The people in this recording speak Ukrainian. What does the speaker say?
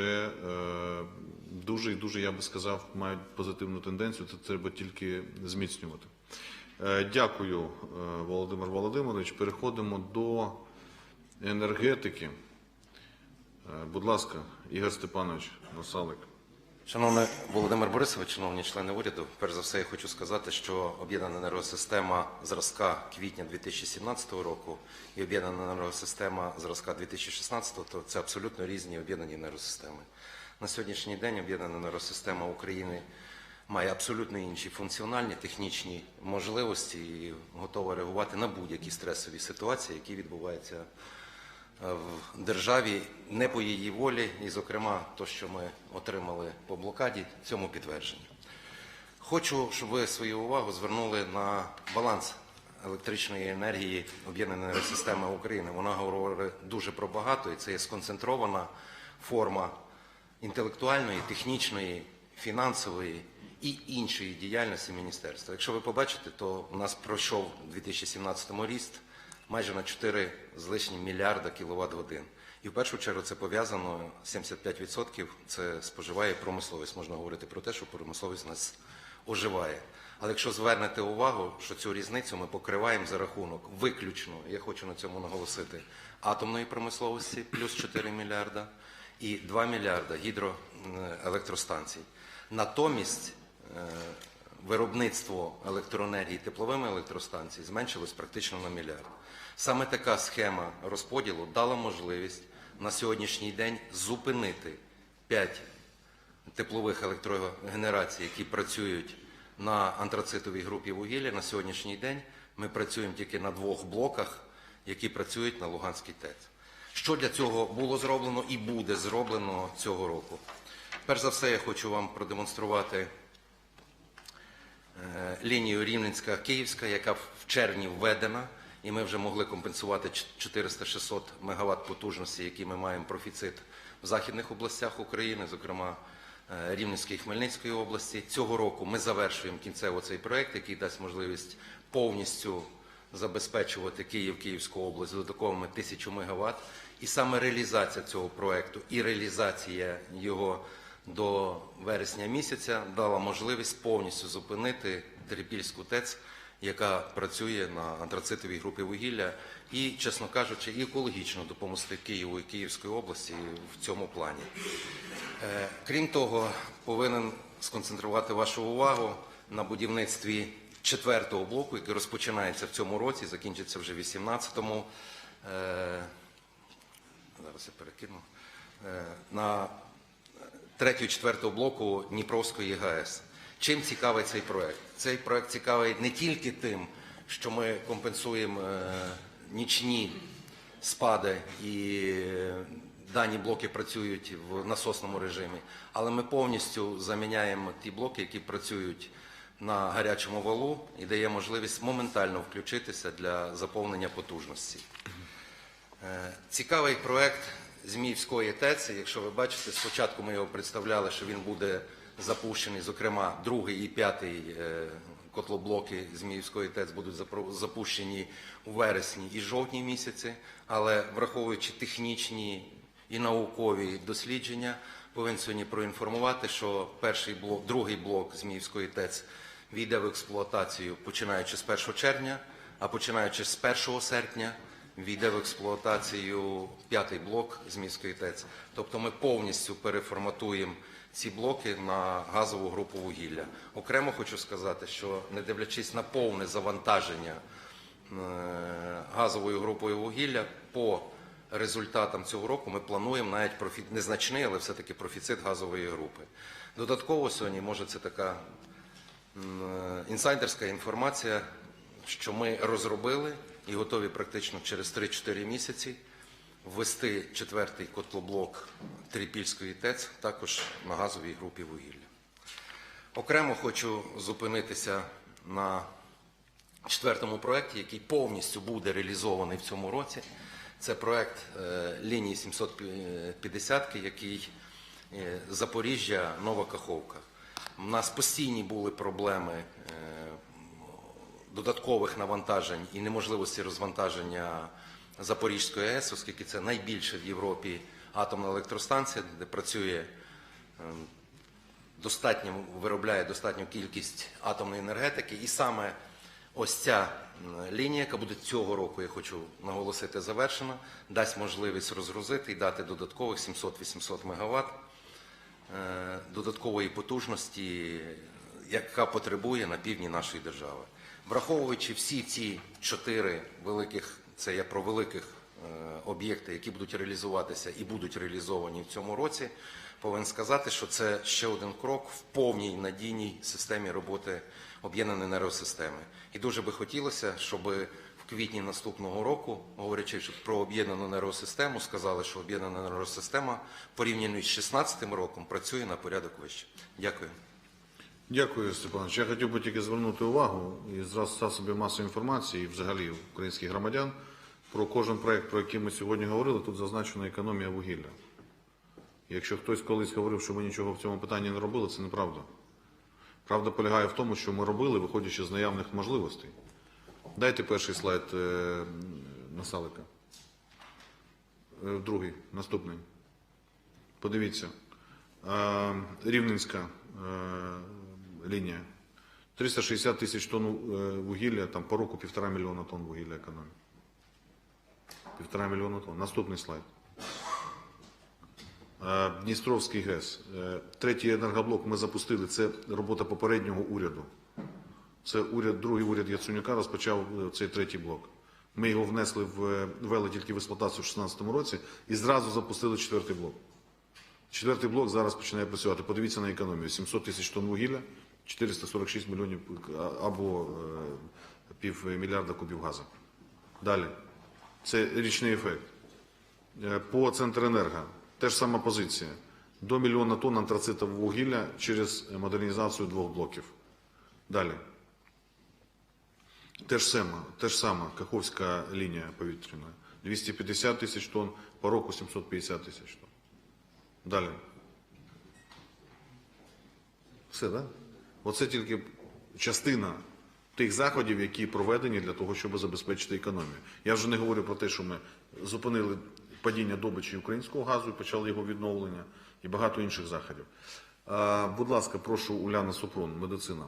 е, дуже і дуже, я би сказав, мають позитивну тенденцію. Це треба тільки зміцнювати. Е, Дякую, е, Володимир Володимирович. Переходимо до енергетики. Е, Будь ласка, Ігор Степанович Насалик. Шановний Володимир Борисович, шановні члени уряду, перш за все я хочу сказати, що об'єднана енергосистема зразка квітня 2017 року і об'єднана енергосистема зразка 2016 то це абсолютно різні об'єднані енергосистеми. На сьогоднішній день об'єднана енергосистема України має абсолютно інші функціональні технічні можливості і готова реагувати на будь-які стресові ситуації, які відбуваються в державі не по її волі, і, зокрема, то, що ми отримали по блокаді, цьому підтвердження. Хочу, щоб ви свою увагу звернули на баланс електричної енергії об'єднаної енергосистеми України. Вона говорить дуже про багато, і це є сконцентрована форма інтелектуальної, технічної, фінансової і іншої діяльності міністерства. Якщо ви побачите, то у нас пройшов у 2017 ріст майже на 4 з лишнім мільярда кіловат годин. І в першу чергу це пов'язано 75% це споживає промисловість. Можна говорити про те, що промисловість нас оживає. Але якщо звернете увагу, що цю різницю ми покриваємо за рахунок виключно, я хочу на цьому наголосити, атомної промисловості плюс 4 мільярда і 2 мільярда гідроелектростанцій. Натомість е, виробництво електроенергії тепловими електростанцій зменшилось практично на мільярд. Саме така схема розподілу дала можливість на сьогоднішній день зупинити 5 теплових електрогенерацій, які працюють на антрацитовій групі вугілля. На сьогоднішній день ми працюємо тільки на двох блоках, які працюють на Луганській ТЕЦ. Що для цього було зроблено і буде зроблено цього року? Перш за все, я хочу вам продемонструвати е, лінію Рівненська-Київська, яка в червні введена, і ми вже могли компенсувати 400-600 мегаватт потужності, які ми маємо профіцит в західних областях України, зокрема е, Рівненської і Хмельницької області. Цього року ми завершуємо кінцево цей проект, який дасть можливість повністю забезпечувати Київ, Київську область додатковими тисячу мегаватт. І саме реалізація цього проекту і реалізація його до вересня місяця дала можливість повністю зупинити Терепільську ТЕЦ, яка працює на антрацитовій групі вугілля, і, чесно кажучи, і екологічно допомогти Києву і Київської області в цьому плані. Е, Крім того, повинен сконцентрувати вашу увагу на будівництві четвертого блоку, який розпочинається в цьому році, закінчиться вже в 18-му. Е, Зараз я перекину. Е, На третього і четвертого блоку Дніпровської ГАЕС. Чим цікавий цей проект? Цей проект цікавий не тільки тим, що ми компенсуємо е, нічні спади і е, дані блоки працюють в насосному режимі, але ми повністю заміняємо ті блоки, які працюють на гарячому валу і дає можливість моментально включитися для заповнення потужності. Е, Цікавий проект Зміївської ТЕЦ. Якщо ви бачите, спочатку ми його представляли, що він буде запущений, зокрема, другий і п'ятий е, котлоблоки Зміївської ТЕЦ будуть запущені у вересні і жовтні місяці, але враховуючи технічні і наукові дослідження, повинен сьогодні проінформувати, що перший блок, другий блок Зміївської ТЕЦ війде в експлуатацію починаючи з 1 червня, а починаючи з 1 серпня війде в експлуатацію п'ятий блок з міської ТЕЦ. Тобто ми повністю переформатуємо ці блоки на газову групу вугілля. Окремо хочу сказати, що не дивлячись на повне завантаження е, газовою групою вугілля, по результатам цього року ми плануємо навіть профіт незначний, але все-таки профіцит газової групи. Додатково сьогодні може це така е, інсайдерська інформація, що ми розробили і готові практично через 3-4 місяці ввести четвертий котлоблок Трипільської ТЕЦ також на газовій групі вугілля. Окремо хочу зупинитися на четвертому проєкті, який повністю буде реалізований в цьому році. Це проєкт е, лінії 750, який е, Запоріжжя, Нова Каховка. У нас постійні були проблеми е, додаткових навантажень і неможливості розвантаження Запорізької АЕС, оскільки це найбільше в Європі атомна електростанція, де працює е, достатньо виробляє достатню кількість атомної енергетики, і саме ось ця лінія, яка буде цього року, я хочу наголосити, завершена, дасть можливість розгрузити і дати додаткових 700-800 МВт е, додаткової потужності, яка потребує на півдні нашої держави. Враховуючи всі ці чотири великих, це я про великих е, об'єкти, які будуть реалізуватися і будуть реалізовані в цьому році, повинен сказати, що це ще один крок в повній надійній системі роботи об'єднаної енергосистеми. І дуже би хотілося, щоб в квітні наступного року, говорячи про об'єднану енергосистему, сказали, що об'єднана енергосистема порівняно з 2016 роком працює на порядок вище. Дякую. Дякую, Степанович. Я хотів би тільки звернути увагу і зразу засобів масової інформації, і взагалі українських громадян, про кожен проект, про який ми сьогодні говорили, тут зазначена економія вугілля. Якщо хтось колись говорив, що ми нічого в цьому питанні не робили, це неправда. Правда полягає в тому, що ми робили, виходячи з наявних можливостей. Дайте перший слайд е, Насалика. Е, Другий, наступний. Подивіться. Е, Рівненська е, лінія. 360 тисяч тонн е, вугілля, там по року півтора мільйона тонн вугілля економить. Півтора мільйона тонн. Наступний слайд. Е, Дністровський ГЕС. Е, Третій енергоблок ми запустили. Це робота попереднього уряду. Це уряд, другий уряд Яценюка розпочав е, цей третій блок. Ми його внесли в ввели тільки в експлуатацію в 2016 році і зразу запустили четвертий блок. Четвертий блок зараз починає працювати. Подивіться на економію. 700 тисяч тонн вугілля, 446 мільйонів або е, пів мільярда кубів газу. Далі. Це річний ефект. Е, По Центренерго теж сама позиція. До мільйона тонн антрацитового вугілля через модернізацію двох блоків. Далі. Те ж саме, те Каховська лінія повітряна. 250 тисяч тонн, по року 750 тисяч тонн. Далі. Все, так? Да? Оце тільки частина тих заходів, які проведені для того, щоб забезпечити економію. Я вже не говорю про те, що ми зупинили падіння добичі українського газу і почали його відновлення і багато інших заходів. Будь ласка, прошу Уляна Супрун, медицина.